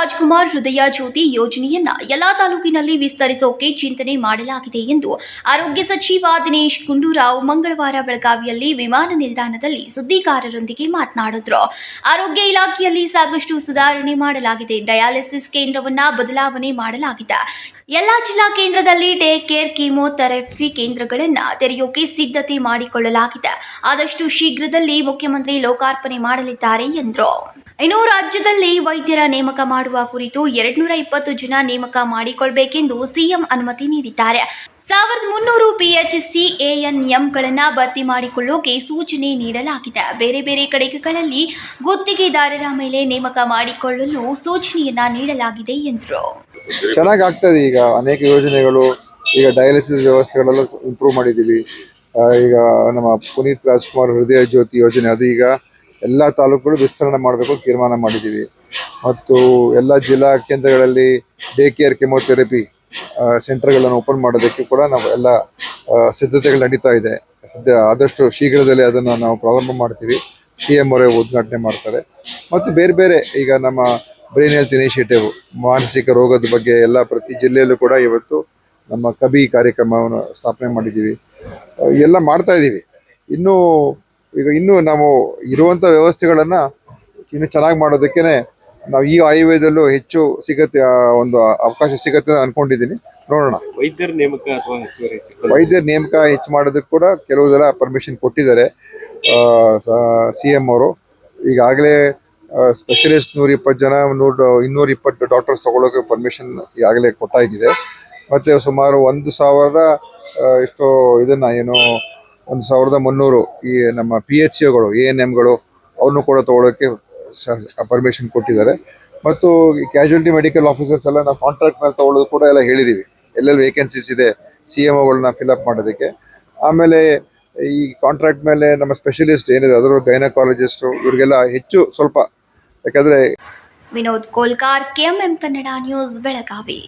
ರಾಜ್ಕುಮಾರ್ ಹೃದಯ ಜ್ಯೋತಿ ಯೋಜನೆಯನ್ನ ಎಲ್ಲಾ ತಾಲೂಕಿನಲ್ಲಿ ವಿಸ್ತರಿಸೋಕೆ ಚಿಂತನೆ ಮಾಡಲಾಗಿದೆ ಎಂದು ಆರೋಗ್ಯ ಸಚಿವ ದಿನೇಶ್ ಗುಂಡೂರಾವ್ ಮಂಗಳವಾರ ಬೆಳಗಾವಿಯಲ್ಲಿ ವಿಮಾನ ನಿಲ್ದಾಣದಲ್ಲಿ ಸುದ್ದಿಗಾರರೊಂದಿಗೆ ಮಾತನಾಡಿದ್ರು. ಆರೋಗ್ಯ ಇಲಾಖೆಯಲ್ಲಿ ಸಾಕಷ್ಟು ಸುಧಾರಣೆ ಮಾಡಲಾಗಿದೆ. ಡಯಾಲಿಸಿಸ್ ಕೇಂದ್ರವನ್ನ ಬದಲಾವಣೆ ಮಾಡಲಾಗಿದೆ. ಎಲ್ಲಾ ಜಿಲ್ಲಾ ಕೇಂದ್ರದಲ್ಲಿ ಡೇ ಕೇರ್, ಕೀಮೋಥೆರಪಿ ಕೇಂದ್ರಗಳನ್ನ ತೆರೆಯೋಕೆ ಸಿದ್ಧತೆ ಮಾಡಿಕೊಳ್ಳಲಾಗಿದೆ. ಆದಷ್ಟು ಶೀಘ್ರದಲ್ಲಿ ಮುಖ್ಯಮಂತ್ರಿ ಲೋಕಾರ್ಪಣೆ ಮಾಡಲಿದ್ದಾರೆ ಎಂದರು. ಇನ್ನು ರಾಜ್ಯದಲ್ಲಿ ವೈದ್ಯರ ನೇಮಕ ಮಾಡುವ ಕುರಿತು ಎರಡ್ನೂರ ಇಪ್ಪತ್ತು ಜನ ನೇಮಕ ಮಾಡಿಕೊಳ್ಬೇಕೆಂದು ಸಿಎಂ ಅನುಮತಿ ನೀಡಿದ್ದಾರೆ. ಸಾವಿರದ ಮುನ್ನೂರು ಪಿಎಚ್ಸಿ ಎಎನ್ಎಂಗಳನ್ನು ಭರ್ತಿ ಮಾಡಿಕೊಳ್ಳೋಕೆ ಸೂಚನೆ ನೀಡಲಾಗಿದೆ. ಬೇರೆ ಬೇರೆ ಕಡೆಗಳಲ್ಲಿ ಗುತ್ತಿಗೆದಾರರ ಮೇಲೆ ನೇಮಕ ಮಾಡಿಕೊಳ್ಳಲು ಸೂಚನೆಯನ್ನ ನೀಡಲಾಗಿದೆ ಎಂದರು. ಚೆನ್ನಾಗಿ ಆಗ್ತದೆ ಈಗ ಅನೇಕ ಯೋಜನೆಗಳು, ಈಗ ಡಯಾಲಿಸಿಸ್ ವ್ಯವಸ್ಥೆಗಳೆಲ್ಲ ಇಂಪ್ರೂವ್ ಮಾಡಿದ್ದೀವಿ. ಈಗ ನಮ್ಮ ಪುನೀತ್ ರಾಜ್ಕುಮಾರ್ ಹೃದಯ ಜ್ಯೋತಿ ಯೋಜನೆ ಅದು ಈಗ ಎಲ್ಲ ತಾಲೂಕುಗಳು ವಿಸ್ತರಣೆ ಮಾಡಬೇಕು ತೀರ್ಮಾನ ಮಾಡಿದ್ದೀವಿ. ಮತ್ತು ಎಲ್ಲ ಜಿಲ್ಲಾ ಕೇಂದ್ರಗಳಲ್ಲಿ ಡೇ ಕೇರ್ ಕೆಮೋಥೆರಪಿ ಸೆಂಟರ್ಗಳನ್ನು ಓಪನ್ ಮಾಡೋದಕ್ಕೆ ಕೂಡ ನಾವು ಎಲ್ಲ ಸಿದ್ಧತೆಗಳು ನಡೀತಾ ಇದೆ. ಸದ್ಯ ಆದಷ್ಟು ಶೀಘ್ರದಲ್ಲೇ ಅದನ್ನು ನಾವು ಪ್ರಾರಂಭ ಮಾಡ್ತೀವಿ. ಸಿ ಎಂ ಅವರೇ ಉದ್ಘಾಟನೆ ಮಾಡ್ತಾರೆ. ಮತ್ತು ಬೇರೆ ಬೇರೆ ಈಗ ನಮ್ಮ ಬ್ರೈನ್ ಹೆಲ್ತ್ ಇನಿಷಿಯೇಟಿವ್ ಮಾನಸಿಕ ರೋಗದ ಬಗ್ಗೆ ಎಲ್ಲ ಪ್ರತಿ ಜಿಲ್ಲೆಯಲ್ಲೂ ಕೂಡ ಇವತ್ತು ನಮ್ಮ ಕಬಿ ಕಾರ್ಯಕ್ರಮವನ್ನು ಸ್ಥಾಪನೆ ಮಾಡಿದ್ದೀವಿ. ಎಲ್ಲ ಮಾಡ್ತಾ ಇದ್ದೀವಿ. ಇನ್ನೂ ಈಗ ಇನ್ನೂ ನಾವು ಇರುವಂಥ ವ್ಯವಸ್ಥೆಗಳನ್ನು ಇನ್ನು ಚೆನ್ನಾಗಿ ಮಾಡೋದಕ್ಕೇನೆ ನಾವು ಈ ಆಯುರ್ವೇದಲ್ಲೂ ಹೆಚ್ಚು ಸಿಗತ್ತೆ ಒಂದು ಅವಕಾಶ ಸಿಗತ್ತೆ ಅಂತ ಅನ್ಕೊಂಡಿದ್ದೀನಿ. ನೋಡೋಣ. ವೈದ್ಯರ ನೇಮಕ ಅಥವಾ ಹೆಚ್ಚುವರಿ ವೈದ್ಯರ ನೇಮಕ ಹೆಚ್ಚು ಮಾಡೋದಕ್ಕೆ ಕೂಡ ಕೆಲವು ಜನ ಪರ್ಮಿಷನ್ ಕೊಟ್ಟಿದ್ದಾರೆ ಸಿ ಎಂ ಅವರು. ಈಗಾಗಲೇ ಸ್ಪೆಷಲಿಸ್ಟ್ ನೂರ ಇಪ್ಪತ್ತು ಜನ ನೂರ ಇನ್ನೂರ ಇಪ್ಪತ್ತು ಡಾಕ್ಟರ್ಸ್ ತಗೊಳ್ಳೋಕೆ ಪರ್ಮಿಷನ್ ಈಗಾಗಲೇ ಕೊಟ್ಟಾಗಿದೆ ಮತ್ತು ಸುಮಾರು ಒಂದು ಸಾವಿರದ ಇಷ್ಟು ಎಷ್ಟೋ ಇದನ್ನು ಏನು ಒಂದು ಸಾವಿರದ ಮುನ್ನೂರು ಈ ನಮ್ಮ ಪಿ ಎಚ್ ಸಿಗಳು ಎ ಎನ್ ಎಮ್ಗಳು ಅವನ್ನು ಕೂಡ ತಗೊಳ್ಳೋಕ್ಕೆ ಪರ್ಮಿಷನ್ ಕೊಟ್ಟಿದ್ದಾರೆ. ಮತ್ತು ಕ್ಯಾಶುಯಲ್ಟಿ ಮೆಡಿಕಲ್ ಆಫೀಸರ್ಸ್ ಎಲ್ಲ ನಾವು ಕಾಂಟ್ರಾಕ್ಟ್ ಮೇಲೆ ತಗೊಳ್ಳೋದು ಕೂಡ ಎಲ್ಲ ಹೇಳಿದ್ದೀವಿ ಎಲ್ಲೆಲ್ಲಿ ವೇಕೆನ್ಸೀಸ್ ಇದೆ ಸಿ ಎಂ ಒಗಳನ್ನ ಫಿಲಪ್ ಮಾಡೋದಕ್ಕೆ. ಆಮೇಲೆ ಈ ಕಾಂಟ್ರಾಕ್ಟ್ ಮೇಲೆ ನಮ್ಮ ಸ್ಪೆಷಲಿಸ್ಟ್ ಏನಿದೆ, ಅದರ ಗೈನಕಾಲಜಿಸ್ಟು ಇವರಿಗೆಲ್ಲ ಹೆಚ್ಚು ಸ್ವಲ್ಪ, ಯಾಕಂದರೆ ವಿನೋದ್ ಕೋಲ್ಕಾರ್ ಕೆಎಂಎಂ ಕನ್ನಡ ನ್ಯೂಸ್, ಬೆಳಗಾವಿ.